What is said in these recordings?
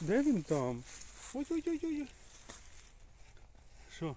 Де він там? Ой-ой-ой-ой. Що?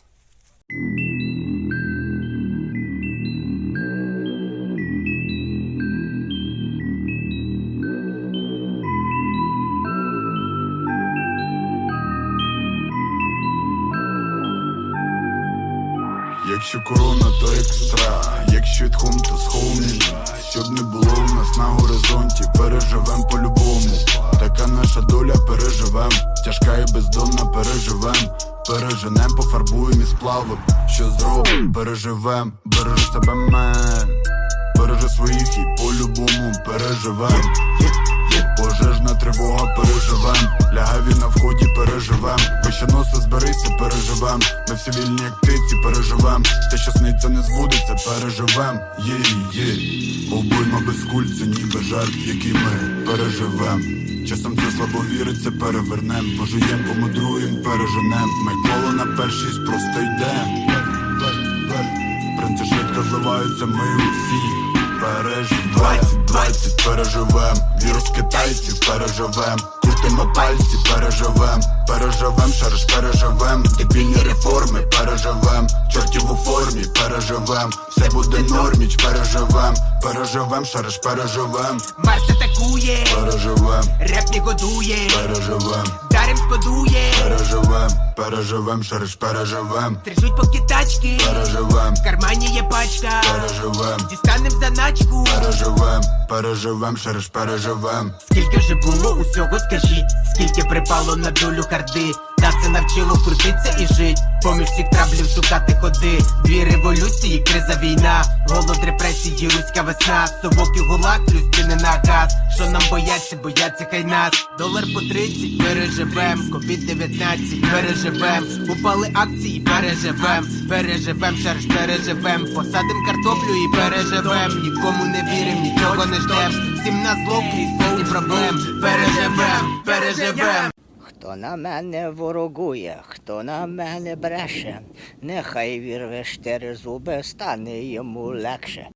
Якщо корона, то екстра, якщо тхом, то сховний Щоб не було в нас на горизонті, переживем по-любому. Така наша доля переживем, тяжка і бездомна, переживем. Переженем, пофарбуєм і сплавим. Що зробим, переживем, бережи себе мен. Бережи своїх і по-любому переживем. Тривога переживем, лягаві на вході переживем. Вище носа зберися, переживем. Ми всі вільні як птиці переживем. Те, що сниться, не збудеться, переживем. Є, є. Обойма без куль, це ніби жарт, який ми переживем. Часом це слабо віриться, перевернем. Пожуєм, помудруєм, переженем. Ми коло на першість просто йдем. Принці швидко зливаються, ми усі переживем 20, 20 переживем, вірус китайців переживем, крутимо пальці, переживем, переживем, шариш переживем, дебільні реформи переживем, чортів у формі переживем, все буде норміч, переживем, переживем, шариш переживем, Марс атакує, переживем, реп не годує, переживем, шкодує, переживем, переживем, шариш переживем, Трижуть поки тачки, переживем, в кармані є пачка, переживем. дістанем заначку. Переживем, переживем, шариш, переживем. Скільки вже було усього, скажіть, скільки припало на долю харди, та це навчило крутиться і жить. Поміж всіх траблів шукати ходи. Дві революції, криза війна, голод репресії, руська весна, совок і гулаг, плюс ціни на газ. Що нам бояться, бояться хай нас. Долар по 30, переживем, ковід 19 переживем, упали акції, переживем, переживем, шарж переживем, посадим картоплю і переживем. Нікому не вірим, нічого не ждем. Всім на зло крізь проблем. Переживем, переживем. Хто на мене ворогує, хто на мене бреше, нехай вірве штири зуби, стане йому легше.